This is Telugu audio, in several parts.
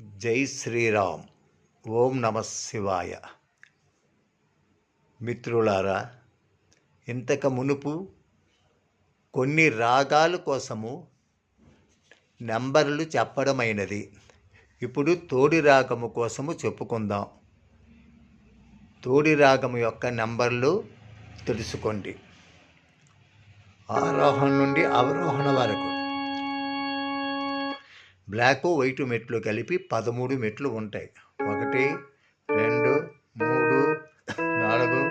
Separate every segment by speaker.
Speaker 1: జై శ్రీరామ్. ఓం నమ శివాయ. మిత్రులారా ఇంతక మునుపు కొన్ని రాగాల కోసము నంబర్లు చెప్పడమైనది. ఇప్పుడు తోడి రాగము కోసము చెప్పుకుందాం. తోడి రాగము యొక్క నంబర్లు తెలుసుకోండి. ఆరోహణ నుండి అవరోహణ వరకు. బ్లాక్ వైట్ మెట్లు కలిపి పదమూడు మెట్లు ఉంటాయి. ఒకటి రెండు మూడు నాలుగు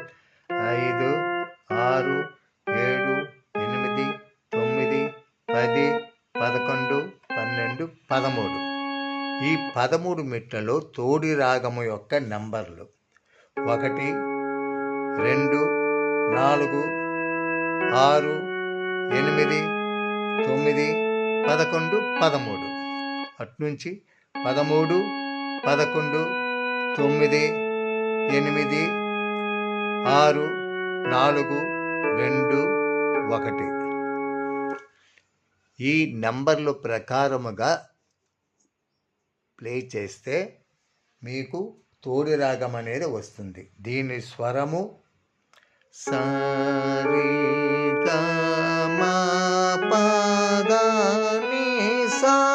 Speaker 1: ఐదు ఆరు ఏడు ఎనిమిది తొమ్మిది పది పదకొండు పన్నెండు పదమూడు. ఈ పదమూడు మెట్లలో తోడి రాగము యొక్క నంబర్లు. ఒకటి రెండు నాలుగు ఆరు ఎనిమిది తొమ్మిది పదకొండు పదమూడు. అట్నుంచి పదమూడు పదకొండు తొమ్మిది ఎనిమిది ఆరు నాలుగు రెండు ఒకటి. ఈ నెంబర్ల ప్రకారముగా ప్లే చేస్తే మీకు తోడి రాగం అనేది వస్తుంది. దీని స్వరము సారీ పదని మా సని సా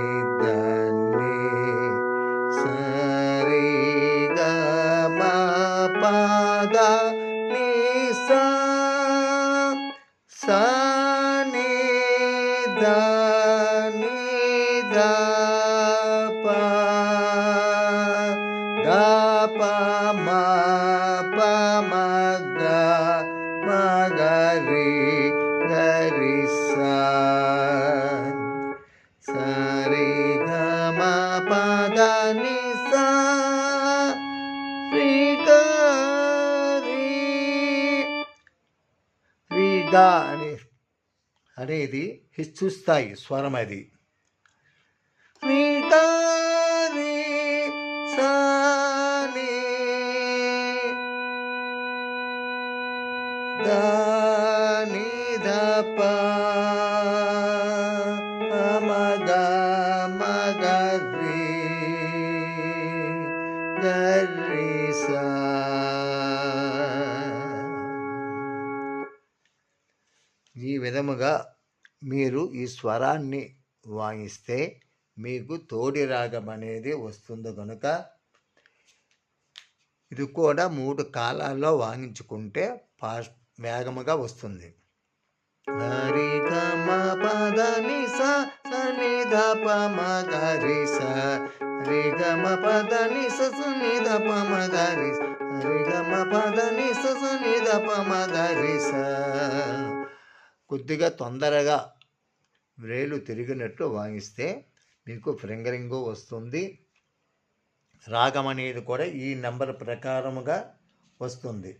Speaker 1: ప మ ప మ గ మ గ రి రి స రి గ మ ప ని స రి గ రి రి గ అనేది హెచ్చు స్థాయి స్వరం అది ఈ విధముగా మీరు ఈ స్వరాన్ని వాయిస్తే మీకు తోడి రాగం అనేది వస్తుంది కనుక ఇది కూడా మూడు కాలాల్లో వాయించుకుంటే పా వేగముగా వస్తుంది. హరి గమ పద ని ద ప మ గ రి స రి గమ పద ని స స ని ద ప మ రి స రి ని స స ని ద ప మ రి స కొద్దిగా తొందరగా వ్రేలు తిరిగినట్లు వాయిస్తే మీకు ఫ్రింగరింగు వస్తుంది. రాగం అనేది కూడా ఈ నెంబర్ ప్రకారముగా వస్తుంది.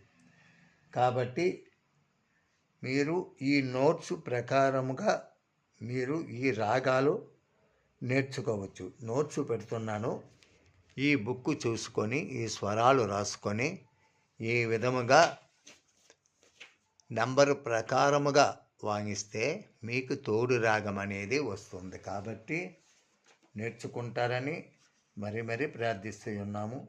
Speaker 1: కాబట్టి మీరు ఈ నోట్స్ ప్రకారముగా మీరు ఈ రాగాలు నేర్చుకోవచ్చు. నోట్స్ పెడుతున్నాను. ఈ బుక్ చూసుకొని ఈ స్వరాలు రాసుకొని ఈ విధముగా నెంబరు ప్రకారముగా వాయిస్తే మీకు తోడు రాగం అనేది వస్తుంది. కాబట్టి నేర్చుకుంటారని మరి మరి ప్రార్థిస్తూ ఉన్నాము.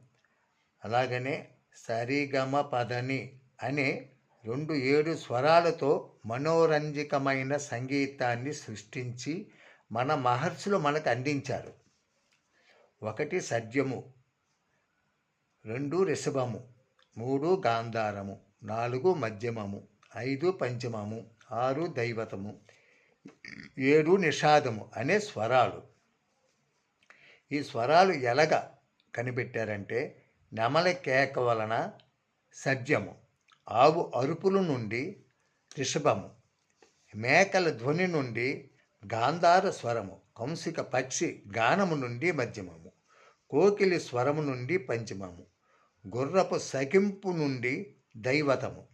Speaker 1: అలాగనే సరిగమ పదని అనే రెండు ఏడు స్వరాలతో మనోరంజకమైన సంగీతాన్ని సృష్టించి మన మహర్షులు మనకు అందించారు. ఒకటి సద్యము రెండు రిషభము మూడు గాంధారము నాలుగు మధ్యమము ఐదు పంచమము ఆరు దైవతము ఏడు నిషాదము అనే స్వరాలు. ఈ స్వరాలు ఎలాగ కనిపెట్టారంటే నెమల కేక వలన సద్యము. ఆవు అరుపుల నుండి రిషభము మేకల ధ్వని నుండి గాంధార స్వరము కంసిక పక్షి గానము నుండి మధ్యమము కోకిలి స్వరము నుండి పంచమము గుర్రపు సకింపు నుండి దైవతము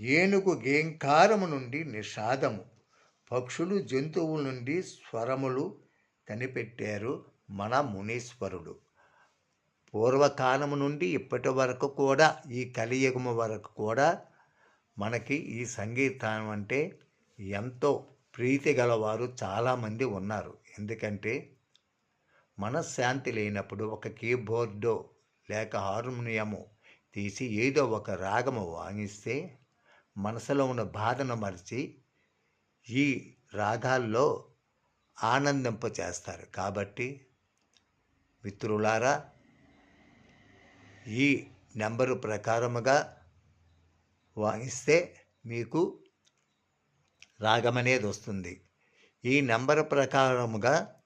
Speaker 1: ఏనుగు గేంకారము నుండి నిషాదము పక్షులు జంతువుల నుండి స్వరములు కనిపెట్టారు మన మునీశ్వరుడు. పూర్వకాలము నుండి ఇప్పటి వరకు కూడా ఈ కలియుగము వరకు కూడా మనకి ఈ సంగీతం అంటే ఎంతో ప్రీతి గలవారు చాలామంది ఉన్నారు. ఎందుకంటే మనశ్శాంతి లేనప్పుడు ఒక కీబోర్డో లేక హార్మోనియము తీసి ఏదో ఒక రాగము వాయిస్తే మనసులో ఉన్న బాధను మరిచి ఈ రాగాల్లో ఆనందింప చేస్తారు కాబట్టి మిత్రులారా ఈ నెంబరు ప్రకారముగా వాయిస్తే మీకు రాగం అనేది వస్తుంది. ఈ నెంబర్ ప్రకారముగా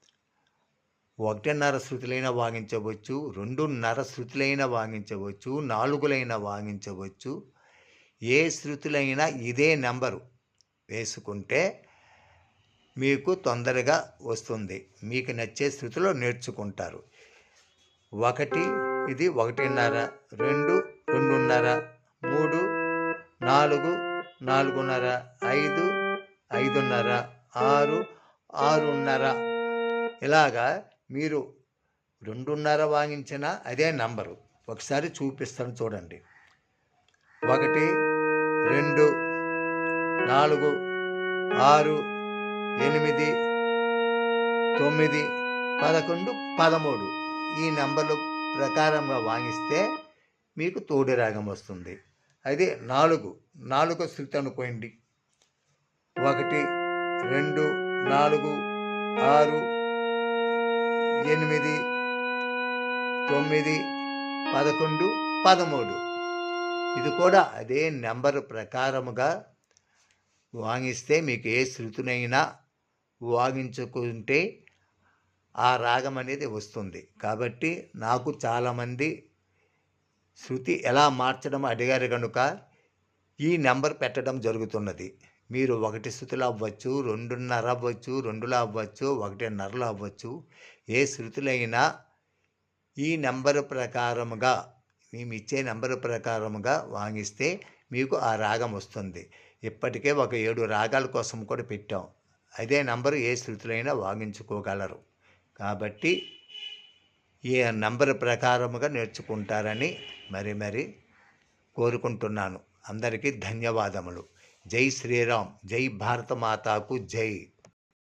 Speaker 1: ఒకటిన్నర శృతులైన వాగించవచ్చు రెండున్నర శృతులైన వాగించవచ్చు నాలుగులైన వాగించవచ్చు ఏ శృతులైనా ఇదే నెంబరు వేసుకుంటే మీకు తొందరగా వస్తుంది. మీకు నచ్చే స్థితిలో నేర్చుకుంటారు. ఒకటి ఇది ఒకటిన్నర రెండు రెండున్నర మూడు నాలుగు నాలుగున్నర ఐదు ఐదున్నర ఆరు ఆరున్నర. ఇలాగా మీరు రెండున్నర వాగించిన అదే నంబరు. ఒకసారి చూపిస్తాను చూడండి. ఒకటి రెండు నాలుగు ఆరు ఎనిమిది తొమ్మిది పదకొండు పదమూడు. ఈ నెంబర్లు ప్రకారంగా వాయిస్తే మీకు తోడి రాగం వస్తుంది. అదే నాలుగు నాలుగో శృతి అనుకోండి ఒకటి రెండు నాలుగు ఆరు ఎనిమిది తొమ్మిది పదకొండు పదమూడు. ఇది కూడా అదే నెంబర్ ప్రకారముగా వాగిస్తే మీకు ఏ శృతునైనా వాగించుకుంటే ఆ రాగం అనేది వస్తుంది. కాబట్టి నాకు చాలామంది శృతి ఎలా మార్చడం అడిగారు కనుక ఈ నెంబర్ పెట్టడం జరుగుతున్నది. మీరు ఒకటి శృతులు అవ్వచ్చు రెండున్నర అవ్వచ్చు రెండులో అవ్వచ్చు ఒకటిన్నరలో అవ్వచ్చు ఏ శృతులైనా ఈ నెంబర్ ప్రకారముగా మేము ఇచ్చే నెంబర్ ప్రకారముగా వాగిస్తే మీకు ఆ రాగం వస్తుంది. ఇప్పటికే ఒక ఏడు రాగాల కోసం కూడా పెట్టాం. అదే నంబరు ఏ శృతులైనా వాగించుకోగలరు కాబట్టి ఈ నంబర్ ప్రకారముగా నేర్చుకుంటారని మరి మరి కోరుకుంటున్నాను. అందరికీ ధన్యవాదములు. జై శ్రీరామ్. జై భారత మాతాకు జై.